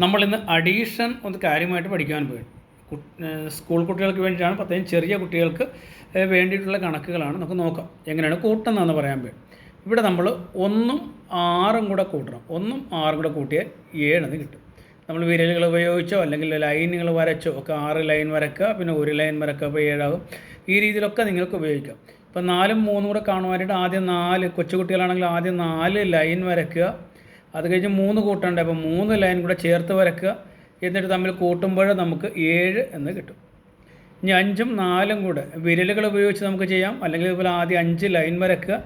നമ്മളിന്ന് അഡീഷൻ ഒന്ന് കാര്യമായിട്ട് പഠിക്കാൻ പോയി. സ്കൂൾ കുട്ടികൾക്ക് വേണ്ടിയിട്ടാണ് പ്രത്യേകം ചെറിയ കുട്ടികൾക്ക് വേണ്ടിയിട്ടുള്ള കണക്കുകളാണ്. നമുക്ക് നോക്കാം എങ്ങനെയാണ് കൂട്ടുന്നതെന്ന് പറയാൻ പോയി. ഇവിടെ നമ്മൾ ഒന്നും ആറും കൂടെ കൂട്ടണം. ഒന്നും ആറും കൂടെ കൂട്ടിയാൽ ഏഴെന്ന് കിട്ടും. നമ്മൾ വിരലുകൾ ഉപയോഗിച്ചോ അല്ലെങ്കിൽ ലൈനുകൾ വരച്ചോ ഒക്കെ ആറ് ലൈൻ വരക്കുക പിന്നെ ഒരു ലൈൻ വരക്കുക അപ്പോൾ ഏഴാകും. ഈ രീതിയിലൊക്കെ നിങ്ങൾക്ക് ഉപയോഗിക്കാം. ഇപ്പം നാലും മൂന്നും കൂടെ കാണുവാനായിട്ട് ആദ്യം നാല് കൊച്ചുകുട്ടികളാണെങ്കിൽ ആദ്യം നാല് ലൈൻ വരയ്ക്കുക അത് കഴിഞ്ഞ് മൂന്ന് കൂട്ടുണ്ട്. അപ്പോൾ മൂന്ന് ലൈൻ കൂടെ ചേർത്ത് വരക്കുക. എന്നിട്ട് തമ്മിൽ കൂട്ടുമ്പോൾ നമുക്ക് ഏഴ് എന്ന് കിട്ടും. ഇനി അഞ്ചും നാലും കൂടെ വിരലുകൾ ഉപയോഗിച്ച് നമുക്ക് ചെയ്യാം. അല്ലെങ്കിൽ ഇതുപോലെ ആദ്യം അഞ്ച് ലൈൻ വരക്കുക.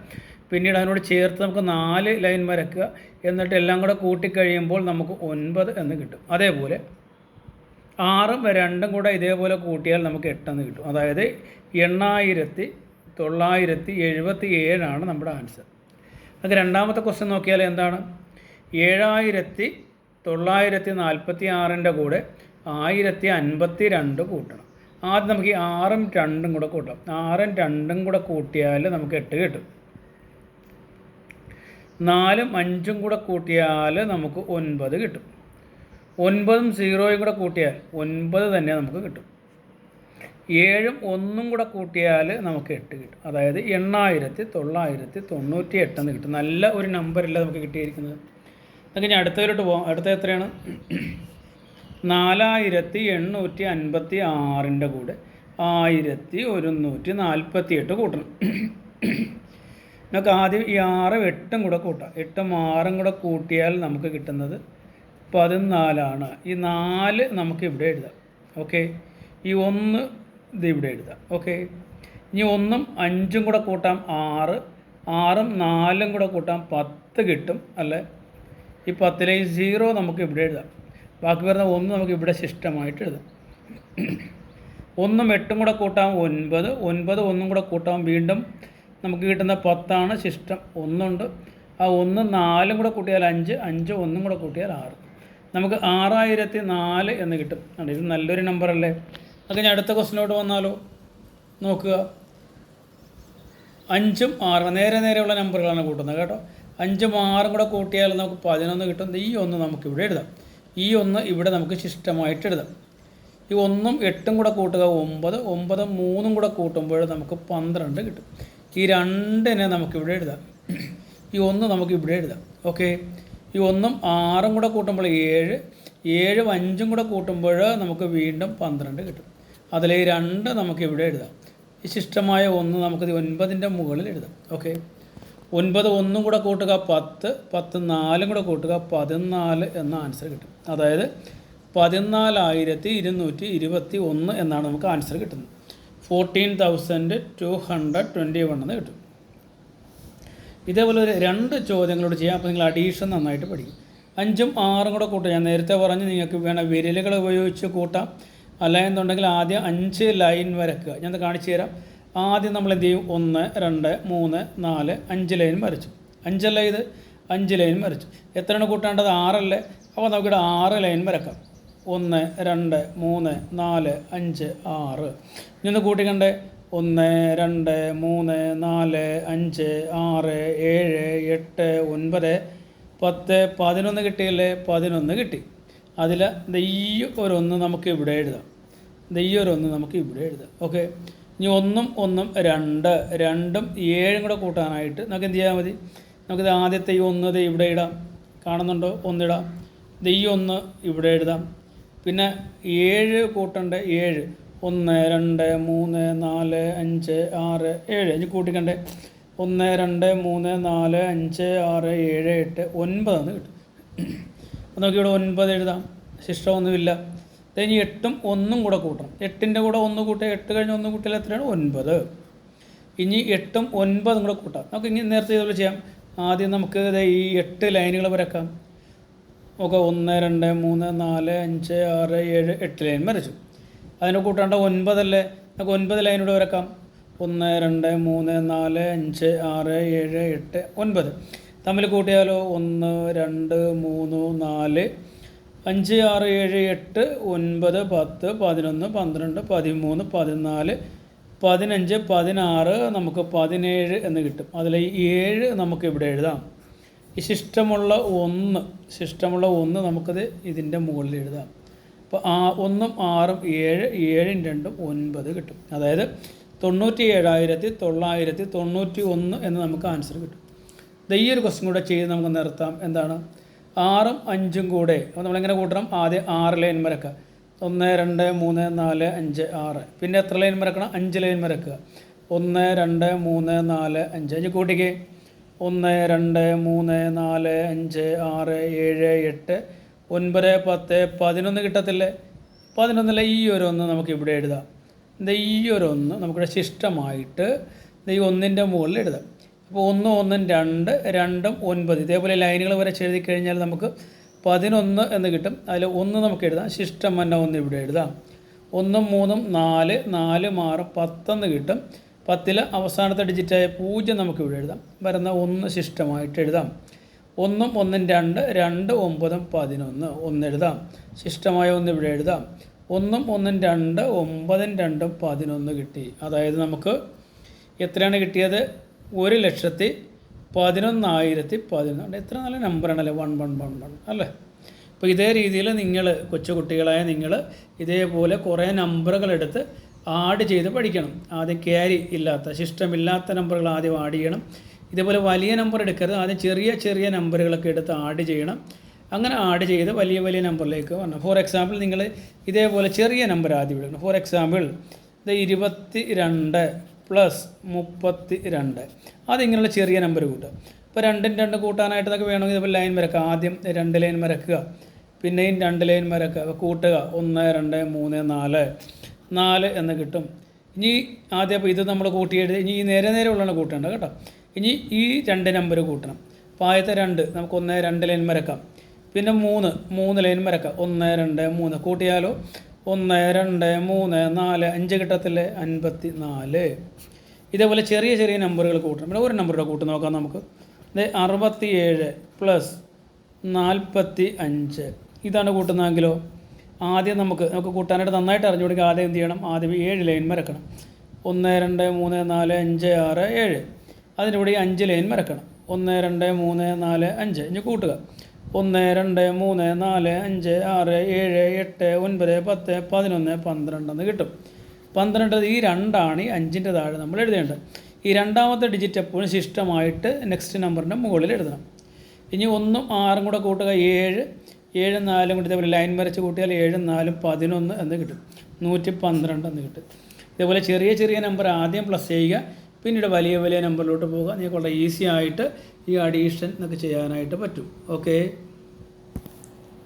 പിന്നീട് അതിനോട് ചേർത്ത് നമുക്ക് നാല് ലൈൻ വരക്കുക. എന്നിട്ട് എല്ലാം കൂടെ കൂട്ടിക്കഴിയുമ്പോൾ നമുക്ക് ഒൻപത് എന്ന് കിട്ടും. അതേപോലെ ആറും രണ്ടും കൂടെ ഇതേപോലെ കൂട്ടിയാൽ നമുക്ക് എട്ടെന്ന് കിട്ടും. അതായത് എണ്ണായിരത്തി തൊള്ളായിരത്തി എഴുപത്തി ഏഴാണ് നമ്മുടെ ആൻസർ നമുക്ക് രണ്ടാമത്തെ ക്വസ്റ്റ്യൻ നോക്കിയാൽ എന്താണ്? ഏഴായിരത്തി തൊള്ളായിരത്തി നാൽപ്പത്തി ആറിന്റെ കൂടെ ആയിരത്തി അൻപത്തി രണ്ട് കൂട്ടണം. ആദ്യം നമുക്ക് ഈ ആറും രണ്ടും കൂടെ കൂട്ടാം. ആറും രണ്ടും കൂടെ കൂട്ടിയാൽ നമുക്ക് എട്ട് കിട്ടും. നാലും അഞ്ചും കൂടെ കൂട്ടിയാൽ നമുക്ക് ഒൻപത് കിട്ടും. ഒൻപതും സീറോയും കൂടെ കൂട്ടിയാൽ ഒൻപത് തന്നെ നമുക്ക് കിട്ടും. ഏഴും ഒന്നും കൂടെ കൂട്ടിയാൽ നമുക്ക് എട്ട് കിട്ടും. അതായത് എണ്ണായിരത്തി തൊള്ളായിരത്തി തൊണ്ണൂറ്റി എട്ടെന്ന് കിട്ടും. നല്ല ഒരു നമ്പറല്ല നമുക്ക് കിട്ടിയിരിക്കുന്നത്? നമുക്ക് ഇനി അടുത്തതിലോട്ട് പോകാം അടുത്ത എത്രയാണ്? നാലായിരത്തി എണ്ണൂറ്റി അൻപത്തി ആറിന്റെ കൂടെ ആയിരത്തി ഒരുന്നൂറ്റി നാൽപ്പത്തി എട്ട് കൂട്ടണം. നമുക്ക് ആദ്യം ഈ ആറും എട്ടും കൂടെ കൂട്ടാം. എട്ടും ആറും കൂടെ കൂട്ടിയാൽ നമുക്ക് കിട്ടുന്നത് പതിനാലാണ്. ഈ നാല് നമുക്ക് ഇവിടെ എഴുതാം. ഓക്കെ? ഈ ഒന്ന് ഇത് ഇവിടെ എഴുതാം. ഓക്കെ? ഇനി ഒന്നും അഞ്ചും കൂടെ കൂട്ടാം ആറ്. ആറും നാലും കൂടെ കൂട്ടാം പത്ത് കിട്ടും. അല്ലേ? ഈ പത്തിലെ സീറോ നമുക്ക് ഇവിടെ എഴുതാം. ബാക്കി വരുന്ന ഒന്ന് നമുക്ക് ഇവിടെ ശിഷ്ടമായിട്ട് എഴുതാം. ഒന്നും എട്ടും കൂടെ കൂട്ടാം ഒൻപത്. ഒൻപത് ഒന്നും കൂടെ കൂട്ടാം വീണ്ടും നമുക്ക് കിട്ടുന്ന പത്താണ് ശിഷ്ടം. ഒന്നുണ്ട്. ആ ഒന്ന് നാലും കൂടെ കൂട്ടിയാൽ അഞ്ച്. അഞ്ച് ഒന്നും കൂടെ കൂട്ടിയാൽ ആറ്. നമുക്ക് ആറായിരത്തി നാല് എന്ന് കിട്ടും. കണ്ടോ, ഇത് നല്ലൊരു നമ്പറല്ലേ അതൊക്കെ ഞാൻ അടുത്ത ക്വസ്റ്റിനോട്ട് വന്നാലോ? നോക്കുക. അഞ്ചും ആറ്. നേരെ നേരെയുള്ള നമ്പറുകളാണ് കൂട്ടുന്നത് കേട്ടോ. അഞ്ചും ആറും കൂടെ കൂട്ടിയാൽ നമുക്ക് പതിനൊന്ന് കിട്ടും. ഈ ഒന്ന് നമുക്ക് ഇവിടെ എഴുതാം. ഈ ഒന്ന് ഇവിടെ നമുക്ക് ശിഷ്ടമായിട്ട് എഴുതാം. ഈ ഒന്നും എട്ടും കൂടെ കൂട്ടുക ഒമ്പത് ഒമ്പത് മൂന്നും കൂടെ കൂട്ടുമ്പോൾ നമുക്ക് പന്ത്രണ്ട് കിട്ടും. ഈ രണ്ടിനെ നമുക്ക് ഇവിടെ എഴുതാം. ഈ ഒന്ന് നമുക്ക് ഇവിടെ എഴുതാം. ഓക്കെ? ഈ ഒന്നും ആറും കൂടെ കൂട്ടുമ്പോൾ ഏഴ് ഏഴും അഞ്ചും കൂടെ കൂട്ടുമ്പോൾ നമുക്ക് വീണ്ടും പന്ത്രണ്ട് കിട്ടും. അതിൽ രണ്ട് നമുക്ക് ഇവിടെ എഴുതാം. ഈ ശിഷ്ടമായ ഒന്ന് നമുക്ക് ഒൻപതിന്റെ മുകളിൽ എഴുതാം. ഓക്കെ? ഒൻപത് ഒന്നും കൂടെ കൂട്ടുക പത്ത് പത്ത് നാലും കൂടെ കൂട്ടുക പതിനാല് എന്ന ആൻസർ കിട്ടും. അതായത് പതിനാലായിരത്തി ഇരുന്നൂറ്റി ഇരുപത്തി ഒന്ന് എന്നാണ് നമുക്ക് ആൻസർ കിട്ടുന്നത്. Fourteen thousand two hundred twenty one എന്ന് കിട്ടും. ഇതേപോലെ ഒരു രണ്ട് ചോദ്യങ്ങളോട് ചെയ്യാം. അപ്പോൾ നിങ്ങൾ അഡീഷൻ നന്നായിട്ട് പഠിക്കും. അഞ്ചും ആറും കൂടെ കൂട്ടുക. ഞാൻ നേരത്തെ പറഞ്ഞ് നിങ്ങൾക്ക് വേണം വിരലുകൾ ഉപയോഗിച്ച് കൂട്ടാം. അല്ല എന്നുണ്ടെങ്കിൽ ആദ്യം അഞ്ച് ലൈൻ വരക്കുക. ഞാൻ കാണിച്ചു തരാം. ആദ്യം നമ്മൾ എന്ത് ചെയ്യും? ഒന്ന് രണ്ട് മൂന്ന് നാല് അഞ്ച് ലൈൻ വരച്ചു. അഞ്ചല്ല ഇത്? അഞ്ച് ലൈൻ വരച്ചു. എത്രയാണ് കൂട്ടേണ്ടത്? ആറല്ലേ? അപ്പോൾ നമുക്കിവിടെ ആറ് ലൈൻ വരക്കാം. ഒന്ന് രണ്ട് മൂന്ന് നാല് അഞ്ച് ആറ്. ഇനി ഒന്ന് കൂട്ടിക്കണ്ടേ? ഒന്ന് രണ്ട് മൂന്ന് നാല് അഞ്ച് ആറ് ഏഴ് എട്ട് ഒൻപത് പത്ത് പതിനൊന്ന് കിട്ടിയല്ലേ? പതിനൊന്ന് കിട്ടി. അതിൽ ദയ്യ ഒരൊന്ന് നമുക്ക് ഇവിടെ എഴുതാം. ദയ്യ ഒരൊന്ന് നമുക്ക് ഇവിടെ എഴുതാം. ഓക്കെ? ഇനി ഒന്നും ഒന്നും രണ്ട് രണ്ടും ഏഴും കൂടെ കൂട്ടാനായിട്ട് നമുക്ക് എന്ത് ചെയ്യാൻ മതി? നമുക്കിത് ആദ്യത്തെ ഈ ഒന്ന് ദേ ഇവിടെ ഇടാം. കാണുന്നുണ്ടോ? ഒന്നിടാം ദേ ഈ ഒന്ന് ഇവിടെ എഴുതാം. പിന്നെ ഏഴ് കൂട്ടണ്ട? ഏഴ്. ഒന്ന് രണ്ട് മൂന്ന് നാല് അഞ്ച് ആറ് ഏഴ്. ഇനി കൂട്ടിക്കണ്ടേ? ഒന്ന് രണ്ട് മൂന്ന് നാല് അഞ്ച് ആറ് ഏഴ് എട്ട് ഒൻപതാണ് കിട്ടും. അപ്പോൾ നമുക്ക് ഇവിടെ ഒൻപത് എഴുതാം. ശിഷ്ടമൊന്നുമില്ല. ഇനി എട്ടും ഒന്നും കൂടെ കൂട്ടണം. എട്ടിന്റെ കൂടെ ഒന്ന് കൂട്ടുക എട്ട് കഴിഞ്ഞ് ഒന്ന് കൂട്ടിയാൽ എത്രയാണ്? ഒൻപത്. ഇനി എട്ടും ഒൻപതും കൂടെ കൂട്ടാം. നമുക്ക് ഇനി നേരത്തെ ഇതുപോലെ ചെയ്യാം. ആദ്യം നമുക്ക് ഈ എട്ട് ലൈനുകൾ വരക്കാം ഒക്കെ ഒന്ന് രണ്ട് മൂന്ന് നാല് അഞ്ച് ആറ് ഏഴ് എട്ട് ലൈൻ വരച്ചു അതിനെ കൂട്ടാണ്ട് ഒൻപതല്ലേ നമുക്ക് ഒൻപത് ലൈനൂടെ വരക്കാം ഒന്ന് രണ്ട് മൂന്ന് നാല് അഞ്ച് ആറ് ഏഴ് എട്ട് ഒൻപത്. തമ്മിൽ കൂട്ടിയാലോ? ഒന്ന് രണ്ട് മൂന്ന് നാല് അഞ്ച് ആറ് ഏഴ് എട്ട് ഒൻപത് പത്ത് പതിനൊന്ന് പന്ത്രണ്ട് പതിമൂന്ന് പതിനാല് പതിനഞ്ച് പതിനാറ് നമുക്ക് പതിനേഴ് എന്ന് കിട്ടും. അതിൽ ഏഴ് നമുക്ക് ഇവിടെ എഴുതാം. ഈ ശിഷ്ടമുള്ള ഒന്ന് ശിഷ്ടമുള്ള ഒന്ന് നമുക്കത് ഇതിന്റെ മുകളിൽ എഴുതാം. അപ്പോൾ ആ ഒന്നും ആറും ഏഴ് ഏഴും രണ്ടും ഒൻപത് കിട്ടും. അതായത് തൊണ്ണൂറ്റി ഏഴായിരത്തി തൊള്ളായിരത്തി തൊണ്ണൂറ്റി ഒന്ന് എന്ന് നമുക്ക് ആൻസർ കിട്ടും. ഈ ഒരു ക്വസ്റ്റ്യൻ കൂടെ ചെയ്ത് നമുക്ക് നിർത്താം. എന്താണ്? ആറും അഞ്ചും കൂടെ. അപ്പോൾ നമ്മളെങ്ങനെ കൂട്ടണം? ആദ്യം ആറ് ലൈൻ വരക്കുക. ഒന്ന് രണ്ട് മൂന്ന് നാല് അഞ്ച് ആറ്. പിന്നെ എത്ര ലൈൻ വരക്കണം? അഞ്ച് ലൈൻ വരക്കുക. ഒന്ന് രണ്ട് മൂന്ന് നാല് അഞ്ച്. അഞ്ച് കൂട്ടിക്കേ. ഒന്ന് രണ്ട് മൂന്ന് നാല് അഞ്ച് ആറ് ഏഴ് എട്ട് ഒൻപത് പത്ത് പതിനൊന്ന് കിട്ടത്തില്ലേ? പതിനൊന്നിലെ ഈ ഒരു ഒന്ന് നമുക്ക് ഇവിടെ എഴുതാം. എന്താ ഈ ഒരു ഒന്ന് നമുക്കിവിടെ ശിഷ്ടമായിട്ട് ഈ ഒന്നിന്റെ മുകളിൽ എഴുതാം. അപ്പോൾ ഒന്ന് ഒന്നും രണ്ട് രണ്ടും ഒൻപത്. ഇതേപോലെ ലൈനുകൾ വരെ എഴുതി കഴിഞ്ഞാൽ നമുക്ക് പതിനൊന്ന് എന്ന് കിട്ടും. അതിൽ ഒന്ന് നമുക്ക് എഴുതാം. ശിഷ്ടം എന്ന ഒന്ന് ഇവിടെ എഴുതാം. ഒന്നും മൂന്നും നാല് നാലും ആറും പത്തെന്ന് കിട്ടും. പത്തിൽ അവസാനത്തെ ഡിജിറ്റായ പൂജ്യം നമുക്ക് ഇവിടെ എഴുതാം. വരുന്ന ഒന്ന് ശിഷ്ടമായിട്ട് എഴുതാം. ഒന്നും ഒന്നും രണ്ട് രണ്ട് ഒമ്പതും പതിനൊന്ന്. ഒന്ന് എഴുതാം. ശിഷ്ടമായ ഒന്ന് ഇവിടെ എഴുതാം. ഒന്നും ഒന്നും രണ്ട് ഒമ്പതും രണ്ടും പതിനൊന്ന് കിട്ടി. അതായത് നമുക്ക് എത്രയാണ് കിട്ടിയത്? ഒരു ലക്ഷത്തി പതിനൊന്നായിരത്തി പതിനൊന്ന്. എത്ര നല്ല നമ്പറാണല്ലേ? One one one one. അല്ലേ? അപ്പോൾ ഇതേ രീതിയിൽ നിങ്ങൾ കൊച്ചുകുട്ടികളായ നിങ്ങൾ ഇതേപോലെ കുറേ നമ്പറുകൾ എടുത്ത് ആഡ് ചെയ്ത് പഠിക്കണം. ആദ്യം ക്യാരി ഇല്ലാത്ത ശിഷ്ടമില്ലാത്ത നമ്പറുകൾ ആദ്യം ആഡ് ചെയ്യണം. ഇതേപോലെ വലിയ നമ്പർ എടുക്കരുത്. ആദ്യം ചെറിയ ചെറിയ നമ്പറുകളൊക്കെ എടുത്ത് ആഡ് ചെയ്യണം. അങ്ങനെ ആഡ് ചെയ്ത് വലിയ വലിയ നമ്പറിലേക്ക് വരണം. ഫോർ എക്സാമ്പിൾ നിങ്ങൾ ഇതേപോലെ ചെറിയ നമ്പർ ആദ്യം എടുക്കണം ഫോർ എക്സാമ്പിൾ ഇത് ഇരുപത്തി രണ്ട് പ്ലസ് മുപ്പത്തി രണ്ട് അതിങ്ങനെയുള്ള ചെറിയ നമ്പർ കൂട്ടുക. ഇപ്പോൾ രണ്ടും രണ്ട് കൂട്ടാനായിട്ട് നമുക്ക് വേണമെങ്കിൽ ഇപ്പോൾ ലൈൻ വരക്കുക ആദ്യം രണ്ട് ലൈൻ വരക്കുക പിന്നെയും രണ്ട് ലൈൻ വരക്കുക അപ്പോൾ കൂട്ടുക. ഒന്ന് രണ്ട് മൂന്ന് നാല്. നാല് എന്ന് കിട്ടും. ഇനി ആദ്യം അപ്പോൾ ഇത് നമ്മൾ കൂട്ടിയെഴുതി ഇനി ഈ നേരെ നേരെ ഉള്ളതാണ് കൂട്ടേണ്ടത് കേട്ടോ. ഇനി ഈ രണ്ട് നമ്പർ കൂട്ടണം. അപ്പോൾ ആദ്യത്തെ രണ്ട് നമുക്ക് ഒന്ന് രണ്ട് ലൈൻ വരക്കാം പിന്നെ മൂന്ന് മൂന്ന് ലൈൻ വരക്കാം ഒന്ന് രണ്ട് മൂന്ന്. കൂട്ടിയാലോ? ഒന്ന് രണ്ട് മൂന്ന് നാല് അഞ്ച് ഘട്ടത്തിലെ അൻപത്തി നാല് ഇതേപോലെ ചെറിയ ചെറിയ നമ്പറുകൾ കൂട്ടണം. പിന്നെ ഒരു നമ്പറുടെ കൂട്ടി നോക്കാം നമുക്ക്. ഇത് അറുപത്തി ഏഴ് പ്ലസ് നാൽപ്പത്തി അഞ്ച് ഇതാണ് കൂട്ടുന്നതെങ്കിലോ? ആദ്യം നമുക്ക് നമുക്ക് കൂട്ടാനായിട്ട് നന്നായിട്ട് അറിഞ്ഞു കൊടുക്കുക ആദ്യം എന്ത് ചെയ്യണം? ആദ്യം ഏഴ് ലൈൻ വരക്കണം ഒന്ന് രണ്ട് മൂന്ന് നാല് അഞ്ച് ആറ് ഏഴ്. അതിന്റെ കൂടെ അഞ്ച് ലൈൻ വരക്കണം ഒന്ന് രണ്ട് മൂന്ന് നാല് അഞ്ച്. ഇനി കൂട്ടുക. ഒന്ന് രണ്ട് മൂന്ന് നാല് അഞ്ച് ആറ് ഏഴ് എട്ട് ഒൻപത് പത്ത് പതിനൊന്ന് പന്ത്രണ്ടെന്ന് കിട്ടും. പന്ത്രണ്ട് ഈ രണ്ടാണ് ഈ അഞ്ചിന്റെ താഴെ നമ്മൾ എഴുതേണ്ടത്. ഈ രണ്ടാമത്തെ ഡിജിറ്റ് എപ്പോഴും ശിഷ്ടമായിട്ട് നെക്സ്റ്റ് നമ്പറിന്റെ മുകളിൽ എഴുതണം. ഇനി ഒന്നും ആറും കൂടെ കൂട്ടുക ഏഴ്. ഏഴ് നാലും കൂടി ഇതേപോലെ ലൈൻ വരച്ച് കൂട്ടിയാൽ ഏഴും നാലും പതിനൊന്ന് എന്ന് കിട്ടും. നൂറ്റി പന്ത്രണ്ട് എന്ന് കിട്ടും. ഇതേപോലെ ചെറിയ ചെറിയ നമ്പർ ആദ്യം പ്ലസ് ചെയ്യുക. പിന്നീട് വലിയ വലിയ നമ്പറിലോട്ട് പോകുക നിങ്ങൾക്ക് വളരെ ഈസി ആയിട്ട് ഈ അഡീഷൻ എന്നൊക്കെ ചെയ്യാനായിട്ട് പറ്റും. ഓക്കേ